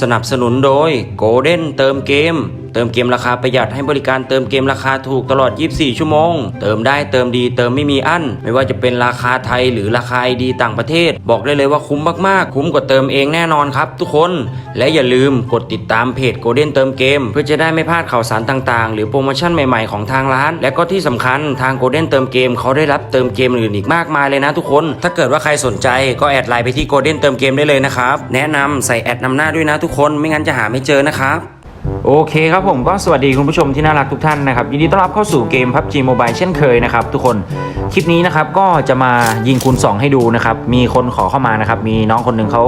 สนับสนุนโดยโกลเด้นเติมเกม เติมเกมราคาประหยัดให้บริการเติมเกมราคาถูกตลอด 24 ชั่วโมง เติมได้เติมดีเติมไม่มีอั้น ไม่ว่าจะเป็นราคาไทยหรือราคาดีต่างประเทศ บอกได้เลยว่าคุ้มมากๆ คุ้มกว่าเติมเองแน่นอนครับทุกคน และอย่าลืมกดติดตามเพจ Golden เติมเกม เพื่อจะได้ไม่พลาดข่าวสารต่างๆ หรือโปรโมชั่นใหม่ๆของทางร้าน และก็ที่สำคัญทาง Golden เติมเกมเขาได้รับเติมเกมอื่นอีกมากมายเลยนะทุกคน ถ้าเกิดว่าใครสนใจก็แอดไลน์ไปที่ Golden เติมเกมได้เลยนะครับแนะนำใส่แอดนำหน้าด้วยนะทุกคนไม่งั้นจะหาไม่เจอนะครับ โอเคครับผมก็สวัสดีคุณผู้ชมที่น่ารักทุกท่านนะครับยินดีต้อนรับเข้าสู่เกม PUBG Mobile เช่นเคยนะครับทุกคนคลิปนี้นะครับก็จะมายิงคูณ2 ให้ดูนะครับมีคนขอเข้ามานะครับมีน้องคนหนึ่งเขา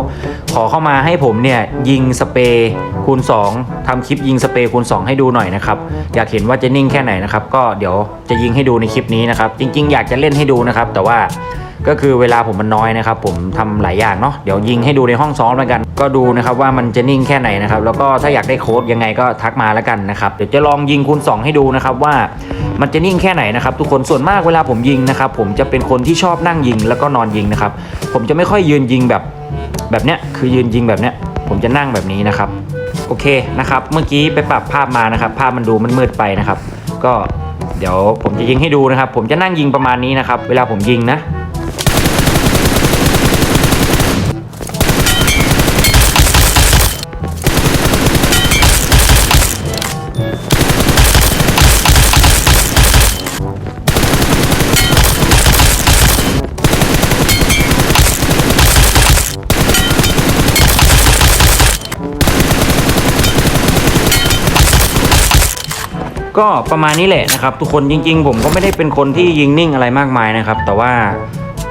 ขอเข้ามาให้ผมเนี่ยยิงสเปรย์คูณ 2ทำคลิปยิงสเปรย์คูณ 2 ให้ดูหน่อยนะครับอยากเห็นว่าจะนิ่งแค่ไหนนะครับก็เดี๋ยวจะยิงให้ดูในคลิปนี้นะครับจริง ๆ อยากจะเล่นให้ดูนะครับแต่ว่าก็คือเวลาผมมันน้อยนะครับผมทำหลายอย่างเนาะเดี๋ยวยิงให้ดูในห้องซ้อมแล้วกัน ก็ดูนะครับว่ามันจะนิ่งแค่ไหนนะครับ แล้วก็ถ้าอยากได้โค้ดยังไงก็ทักมาแล้วกันนะครับ เดี๋ยวจะลองยิงคูณ2 ให้ดูนะครับว่ามันจะนิ่งแค่ไหนนะครับ ทุกคนส่วนมากเวลาผมยิงนะครับ ผมจะเป็นคนที่ชอบนั่งยิงแล้วก็นอนยิงนะครับ ผมจะไม่ค่อยยืนยิงแบบแบบเนี้ยคือยืนยิงแบบเนี้ยผมจะนั่งแบบนี้นะครับ โอเคนะครับ เมื่อกี้ไปปรับภาพมานะครับ ภาพมันดูมันมืดไปนะครับ ก็เดี๋ยวผมจะยิงให้ดูนะครับ ผมจะนั่งยิงประมาณนี้นะครับ เวลาผมยิงนะ ก็ประมาณนี้แหละนะครับ ทุกคนจริง ๆ ผมก็ไม่ได้เป็นคนที่ยิงนิ่งอะไรมากมายนะครับ แต่ว่า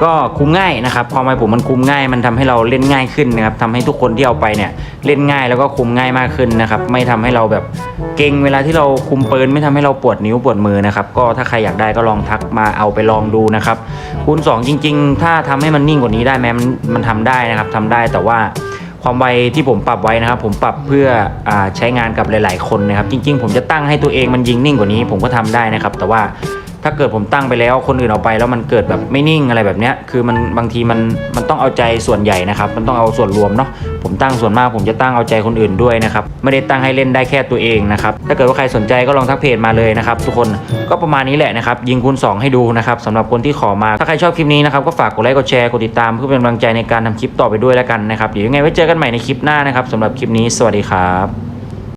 ก็คุมง่ายนะครับความหมายผมมันคุมง่ายมันทำให้เราเล่นง่ายขึ้นนะครับทำให้ทุกคนที่เอาไปเนี่ยเล่นง่ายแล้วก็คุมง่ายมากขึ้นนะครับไม่ทำให้เราแบบเก่งเวลาที่เราคุมปืนไม่ทำให้เราปวดนิ้วปวดมือนะครับก็ถ้าใครอยากได้ก็ลองทักมาเอาไปลองดูนะครับคูณ2จริง ๆ ถ้าทำให้มันนิ่งกว่านี้ได้ไหมมันมันทำได้นะครับทำได้แต่ว่า ความไวที่ผมปรับไว้นะครับ ผมปรับเพื่ออใช้งานกับหลาย ๆ คนนะครับ จริง ๆ ผมจะตั้งให้ตัวเองมันยิงนิ่งกว่านี้ ผมก็ทำได้นะครับ แต่ว่า ถ้าเกิดผมตั้งไปแล้วคนอื่นเอาไปแล้วมันเกิดแบบไม่นิ่งอะไรแบบเนี้ยคือมันบางทีมันมันต้องเอาใจส่วนใหญ่นะครับ มันต้องเอาส่วนรวมเนาะผมตั้งส่วนมากผมจะตั้งเอาใจคนอื่นด้วยนะครับไม่ได้ตั้งให้เล่นได้แค่ตัวเองนะครับถ้าเกิดว่าใครสนใจก็ลองทักเพจมาเลยนะครับทุกคนก็ประมาณนี้แหละนะครับยิงคูณ2 ให้ดูนะครับสำหรับคนที่ขอมาถ้าใครชอบคลิปนี้นะครับก็ฝากกดไลค์กดแชร์กดติดตามเพื่อเป็นกำลังใจในการทำคลิปต่อไปด้วยแล้วกันนะครับเดี๋ยวยังไงไว้เจอกันใหม่ในคลิปหน้านะครับสำหรับคลิปนี้สวัสดีครับ